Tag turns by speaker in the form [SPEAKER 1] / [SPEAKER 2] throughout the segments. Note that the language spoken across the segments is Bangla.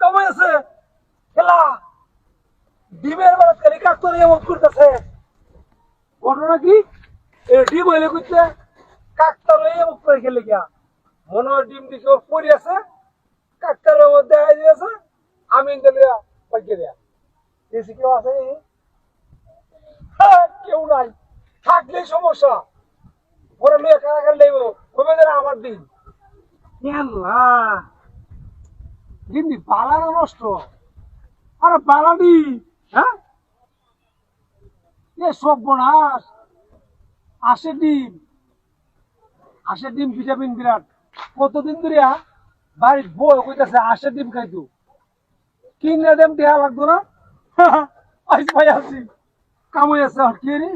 [SPEAKER 1] কমে আছে খেলা ডিমের বেলা তেলি কাকতরে এমন করতেছে ঘটনা কি এ ডিম হইলে করছে কাকতরে এমন করে খেলে গিয়া মনে হয় ডিম দিকে ওর পরি আছে কাকতরের মধ্যে আই দিয়েছে আমি দিলে পাইকে দেয়া দেশি কেউ আছে? হ্যাঁ, কেউ নাই। থাকলেই সমস্যা। ওরা দেন আমার দিন। বালানো নষ্ট। আরে হ্যাঁ? এ সব বনাস আসে ডিম। আসে ডিম ভিটামিন বিরাট। কতদিন ধরে বাড়ির বই কইতাছে আসে ডিম খাইতো। কিনে দেম দেয়া লাগতো না? আইস ভাই কামই আছে আর কি রে?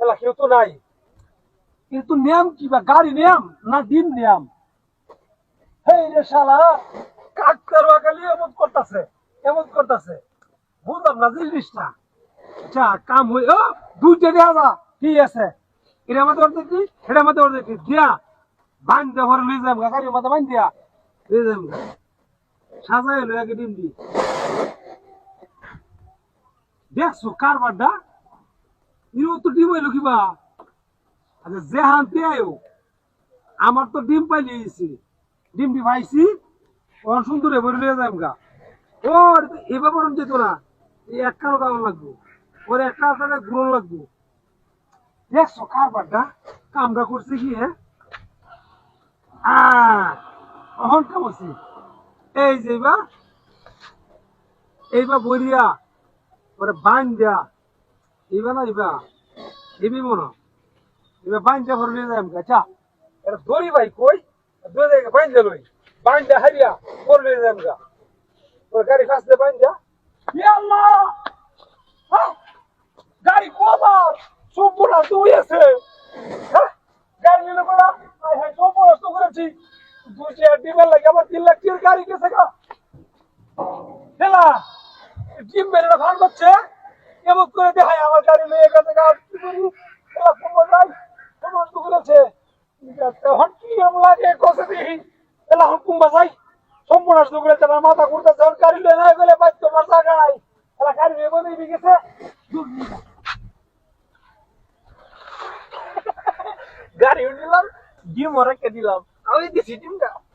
[SPEAKER 1] এলা, কেউ তো নাই। কিন্তু নিয়ম কি বা? গাড়ি নিয়ম না দিন নিয়ম? হেই রে শালা, কাক করবা খালি এমন করতেছে এমন করতেছে। বুঝলাম না জিনিসটা। আচ্ছা কাম হই ও, দুইটা দেওয়া যা ঠিক আছে? এটা মধ্যে অর্ধেক কি এটা মধ্যে অর্ধেক দিয়া বান দে ঘরে লই যাম গাড়ি মধ্যে বান দিয়া এক আচ্ছা যে আয়ো। আমার তো ডিম পাইলে গেছি। ডিম ডি পাইছি অন সুন্দর এবার লিয়ে যাম গা। ও এবার বরং যেত না। এক কামন লাগবো। ওর একটা আপনাদের গুণ লাগবো। দেখছ কারবারটা? কামটা করছে কি হ্যাঁ? আহ, অহন কাম এই যে এইবার এইবার বইরিয়া, ওরে বান দেয়া এইবার না এইবার এবি মনে। এবার বাইন্দা ভরে নিয়ে যাই আচ্ছা এটা দড়ি ভাই, কই দড়ি দেখে বাইন্দা লই বাইন্দা হারিয়া ভরে নিয়ে যাই গা ওর গাড়ি কাছতে বাইন্দা ইয়া আল্লাহ? গাড়ি কবার সম্পূর্ণ দুই আছে হ্যাঁ? গাড়ি নিলে বলা আই হ্যাঁ সম্পূর্ণ করেছি চেয়ার ডিমের লাগে আমার তিন লাখ টিয়ার গাড়ি গেছে গা। ডিম বেড়ে ভান করছে, এমন করে দেখায় আমার গাড়ি নিয়ে গেছে গা কি করি হেলা ফোন নাই ফোন তো করেছে হন কি এমন লাগে কষে দিই হেলা হন কুম্বা যাই সম্পূর্ণ করেছে আমার মাথা ঘুরতেছে হন গাড়ি নিয়ে নাই গেলে বাইক তোমার জায়গা নাই। হেলা গাড়ি নিয়ে দিয়ে গেছে, দূর নিয়ে গাড়ি নিলাম ডিম রেখে দিলাম। Kalau di sini enggak.